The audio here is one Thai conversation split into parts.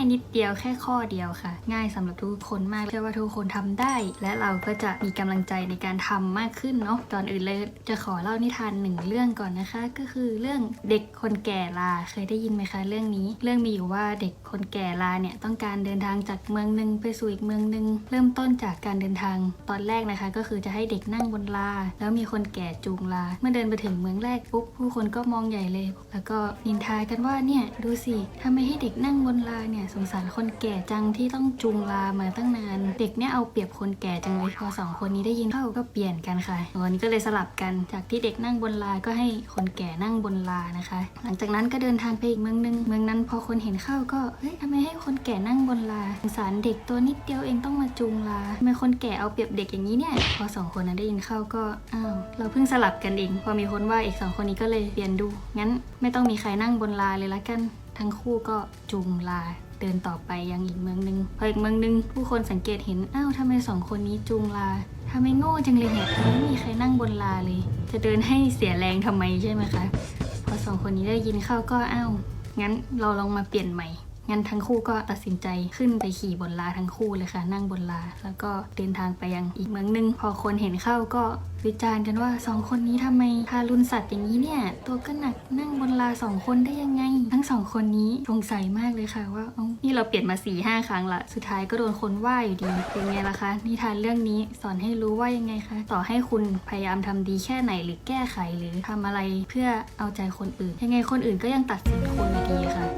ายนิดเดียวแค่ข้อเดียวค่ะ ง่ายสำหรับทุกคนมากเชื่อว่าทุกคนทำได้ และเราก็จะมีกำลังใจในการทำมากขึ้นเนาะก่อนอื่นเลยจะขอเล่านิทานหนึ่งเรื่องก่อนนะคะ ก็คือเรื่องเด็กคนแก่ลาเคยได้ยินไหมคะเรื่องนี้ เรื่องมีอยู่ว่าเด็กคนแก่ลาเนี่ยต้องการเดินทางจากเมืองหนึ่งไปสู่อีกเมืองหนึ่งเริ่มต้นจากการเดินทางตอนแรกนะคะ ก็คือจะให้เด็กนั่งบนลา แล้วมีคนแก่จูงลา เมื่อเดินไปถึงเมืองแรกปุ๊บผู้คนก็มองใหญ่เลย แล้วก็นินทากันว่าเนี่ยดูสิทำไมให้เด็กนั่งบนลาเนี่ยสงสารคนแก่จังที่ต้องจูงลามาตั้งนาน เด็กเนี่ยเอาเปรียบคนแก่จังเลยพอสองคนนี้ได้ยินเข้าก็เปลี่ยนกันค่ะวันนี้ก็เลยสลับกันจากที่เด็กนั่งบนลาก็ให้คนแก่นั่งบนลานะคะ หลังจากนั้นก็เดินทางไปอีกเมืองหนึงเมืองนั้นพอคนเห็นเข้าก็เฮ้ยทำไมให้คนแก่นั่งบนลาสงสารเด็กตัวนิดเดียวเองต้องมาจูงลาทำไมคนแก่เอาเปรียบเด็กอย่างนี้เนี่ยพอสองคนนั้นได้ยินเข้าก็อ้าวเราเพิ่งสลับกันเองพอมีคนว่าอีกสองคนนี้ก็เลยเปลี่ยนดูงั้นไม่ต้องมีใครนั่งบนลาเลยละกันทั้งคู่ก็จูงลาเดินต่อไปยังอีกเมืองหนึ่งพออีกเมืองหนึ่งผู้คนสังเกตเห็นอ้าวทำไมสองคนนี้จูงลาทำไมโง่จังเลยเนี่ยไมไม่มีใครนั่งบนลาเลย จะเดินให้เสียแรงทำไมใช่ไหมคะพอสองคนนี้ได้ยินเข้าก็อ้าวงั้นเราลองมาเปลี่ยนใหม่ งั้นทั้งคู่ก็ตัดสินใจขึ้นไปขี่บนลาทั้งคู่เลยค่ะ นั่งบนลา แล้วก็เดินทางไปยังอีกเมืองหนึง พอคนเห็นเข้าก็วิจารณ์กันว่าสองคนนี้ทำไมทารุณสัตว์อย่างนี้เนี่ย ตัวก็หนักนั่งบนลาสองคนได้ยังไง ทั้งสองคนนี้สงสัยมากเลยค่ะ ว่านี่เราเปลี่ยนมา4ี่ห้าครั้งละสุดท้ายก็โดนคนว่าอยู่ดีเป็นไงล่ะคะนิทานเรื่องนี้สอนให้รู้ว่ายังไงคะต่อให้คุณพยายามทำดีแค่ไหนหรือแก้ไขหรือทำอะไรเพื่อเอาใจคนอื่น ยังไงคนอื่นก็ยังตัดสินคุณอยู่ดีค่ะ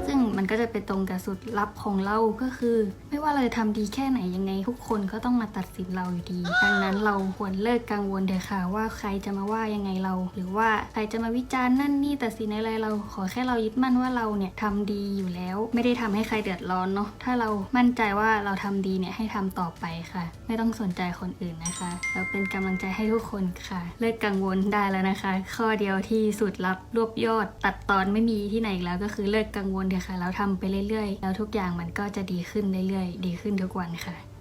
ก็จะไปตรงกับสุดลับของเราก็คือ ไม่ว่าเราจะทำดีแค่ไหนยังไง ทุกคนก็ต้องมาตัดสินเราอยู่ดี ดังนั้นเราควรเลิกกังวลเถอะค่ะว่าใครจะมาว่ายังไงเรา หรือว่าใครจะมาวิจารณ์นั่นนี่ตัดสินอะไรเรา ขอแค่เรายึดมั่นว่าเราเนี่ยทำดีอยู่แล้ว ไม่ได้ทำให้ใครเดือดร้อนเนาะถ้าเรามั่นใจว่าเราทำดีเนี่ยให้ทำต่อไปค่ะ ไม่ต้องสนใจคนอื่นนะคะแล้วเป็นกำลังใจให้ทุกคนค่ะ เลิกกังวลได้แล้วนะคะ ข้อเดียวที่สุดลับรวบยอด ตัดตอนไม่มีที่ไหนอีกแล้วก็คือเลิกกังวลเถอะค่ะแล้วทำไปเรื่อยๆ แล้วทุกอย่างมันก็จะดีขึ้นเรื่อยๆ ดีขึ้นทุกวันค่ะ